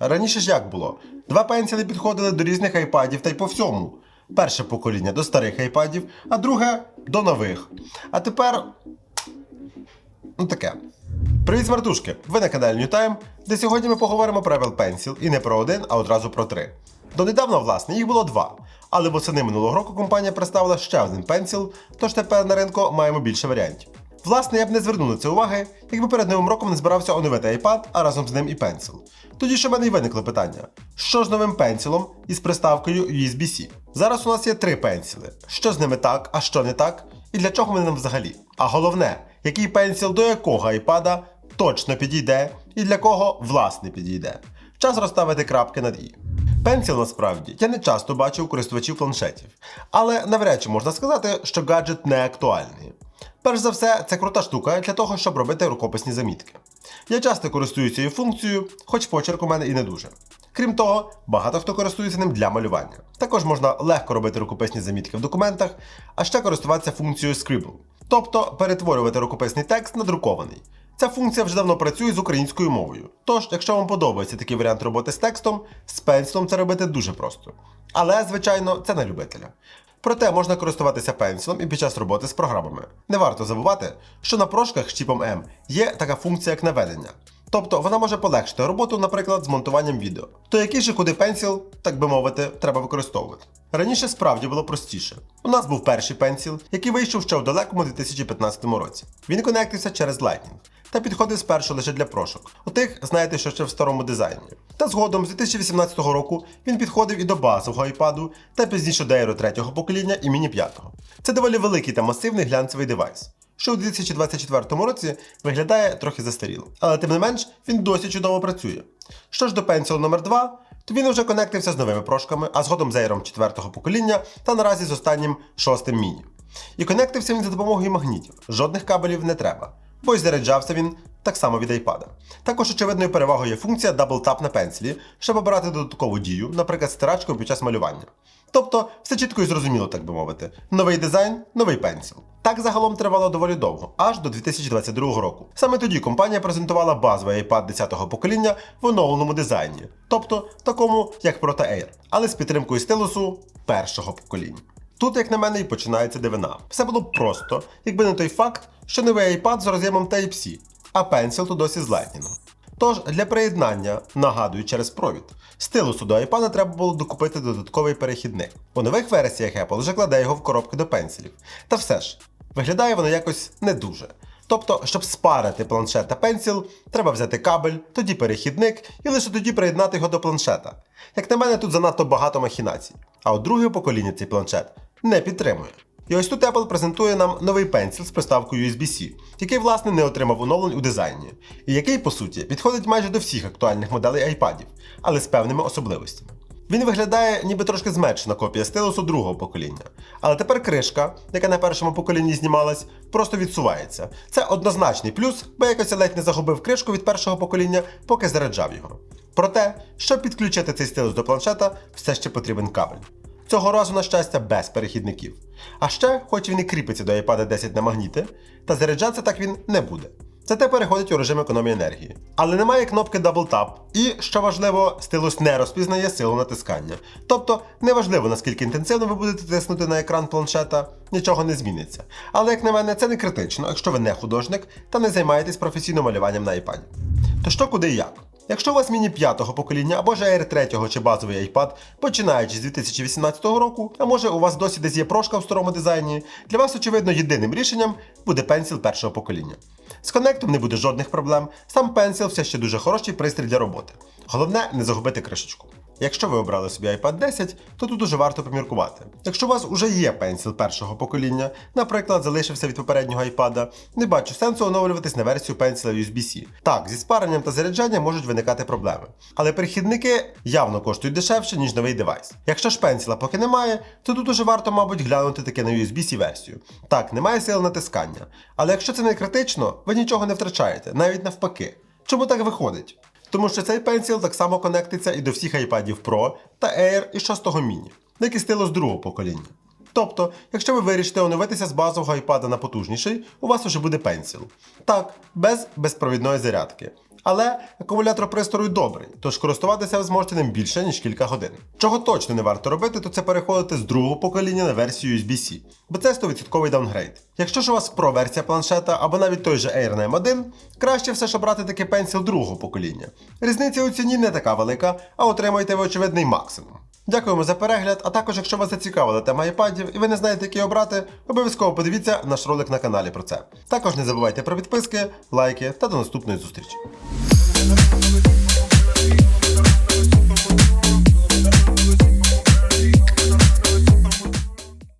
Раніше ж як було? Два пенсіли підходили до різних айпадів та й по всьому. Перше покоління до старих айпадів, а друге до нових. А тепер. Ну таке. Привіт, смартушки! Ви на каналі Newtime, де сьогодні ми поговоримо про Apple Pencil і не про один, а одразу про три. Донедавна, власне, їх було два. Але восени минулого року компанія представила ще один пенсіл, тож тепер на ринку маємо більше варіантів. Власне, я б не звернув на це уваги, якби перед новим роком не збирався оновити iPad, а разом з ним і Pencil. Тоді ж у мене й виникло питання: що з новим пенсілом із приставкою USB-C? Зараз у нас є три пенсіли. Що з ними так, а що не так, і для чого вони нам взагалі? А головне, який пенсіл до якого iPad точно підійде і для кого власне підійде. Час розставити крапки над і. Пенсіл насправді я не часто бачу у користувачів планшетів, але навряд чи можна сказати, що гаджет не актуальний. Перш за все, це крута штука для того, щоб робити рукописні замітки. Я часто користуюся цією функцією, хоч почерк у мене і не дуже. Крім того, багато хто користується ним для малювання. Також можна легко робити рукописні замітки в документах, а ще користуватися функцією Scribble, тобто перетворювати рукописний текст на друкований. Ця функція вже давно працює з українською мовою. Тож, якщо вам подобається такий варіант роботи з текстом, з пенслом це робити дуже просто. Але, звичайно, це на любителя. Проте можна користуватися пенсілом і під час роботи з програмами. Не варто забувати, що на прошках з чіпом M є така функція як наведення. Тобто вона може полегшити роботу, наприклад, з монтуванням відео. То який же куди пенсіл, так би мовити, треба використовувати. Раніше справді було простіше. У нас був перший пенсіл, який вийшов ще в далекому 2015 році. Він конектився через Lightning та підходив спершу лише для прошок. У тих, знаєте, що ще в старому дизайні. Та згодом з 2018 року він підходив і до базового iPad, та пізніше до Aero 3 покоління і Mini 5. Це доволі великий та масивний глянцевий девайс що у 2024 році виглядає трохи застаріло. Але тим не менш він досі чудово працює. Що ж до Pencil номер 2 то він вже конектився з новими прошками, а згодом з Air 4-го покоління та наразі з останнім шостим міні. І конектився він за допомогою магнітів. Жодних кабелів не треба, бо й заряджався він так само від iPad. Також очевидною перевагою є функція Double Tap на пенсілі, щоб обирати додаткову дію, наприклад, стирачкою під час малювання. Тобто все чітко і зрозуміло, так би мовити. Новий дизайн, новий пенсіл. Так загалом тривало доволі довго, аж до 2022 року. Саме тоді компанія презентувала базовий iPad 10-го покоління в оновленому дизайні, тобто такому, як Proto Air, але з підтримкою стилусу першого покоління. Тут, як на мене, і починається дивина. Все було б просто, якби не той факт, що новий iPad з роз'ємом Type-C, а пенсіл то досі з Lightning. Тож для приєднання, нагадую через провід, стилусу до iPad треба було докупити додатковий перехідник. У нових версіях Apple вже кладе його в коробки до пенсілів. Та все ж, виглядає воно якось не дуже. Тобто, щоб спарити планшет та пенсіл, треба взяти кабель, тоді перехідник і лише тоді приєднати його до планшета. Як на мене, тут занадто багато махінацій. А от друге покоління цей планшет не підтримує. І ось тут Apple презентує нам новий пенсіл з приставкою USB-C, який, власне, не отримав оновлень у дизайні, і який, по суті, підходить майже до всіх актуальних моделей iPadів, але з певними особливостями. Він виглядає ніби трошки зменшена копія стилусу другого покоління. Але тепер кришка, яка на першому поколінні знімалась, просто відсувається. Це однозначний плюс, бо якось ледь не загубив кришку від першого покоління, поки заряджав його. Проте, щоб підключити цей стилус до планшета, все ще потрібен кабель. Цього разу, на щастя, без перехідників. А ще, хоч він і кріпиться до iPad 10 на магніти, та заряджатися так він не буде. Зате переходить у режим економії енергії. Але немає кнопки Double Tap, і, що важливо, стилус не розпізнає силу натискання. Тобто, неважливо наскільки інтенсивно ви будете тиснути на екран планшета, нічого не зміниться. Але, як на мене, це не критично, якщо ви не художник та не займаєтесь професійним малюванням на iPad. То що куди і як? Якщо у вас міні 5-го покоління або ж Air 3 чи базовий iPad, починаючи з 2018 року, а може у вас досі десь є прошка в старому дизайні, для вас, очевидно, єдиним рішенням буде пенсіл першого покоління. З коннектом не буде жодних проблем, сам пенсіл все ще дуже хороший пристрій для роботи. Головне не загубити кришечку. Якщо ви обрали собі iPad 10, то тут дуже варто поміркувати. Якщо у вас уже є пенсіл першого покоління, наприклад, залишився від попереднього iPad, не бачу сенсу оновлюватись на версію пенсіла USB-C. Так, зі спаренням та заряджанням можуть виникати проблеми. Але перехідники явно коштують дешевше, ніж новий девайс. Якщо ж пенсіла поки немає, то тут уже варто, мабуть, глянути таки на USB-C версію. Так, немає сил натискання. Але якщо це не критично, ви нічого не втрачаєте, навіть навпаки. Чому так виходить? Тому що цей пенсіл так само конектиться і до всіх iPad Pro та Air і 6 міні, як і стилус другого покоління. Тобто, якщо ви вирішите оновитися з базового iPad на потужніший, у вас уже буде пенсіл. Так, без безпровідної зарядки. Але акумулятор пристрою добрий, тож користуватися ви зможете ним більше, ніж кілька годин. Чого точно не варто робити, то це переходити з другого покоління на версію USB-C, бо це 100% даунгрейд. Якщо ж у вас Pro версія планшета або навіть той же Air m 1, краще все ж обрати таки пенсіл другого покоління. Різниця у ціні не така велика, а отримаєте ви очевидний максимум. Дякуємо за перегляд, а також, якщо вас зацікавила тема айпадів і ви не знаєте, який обрати, обов'язково подивіться наш ролик на каналі про це. Також не забувайте про підписки, лайки та до наступної зустрічі.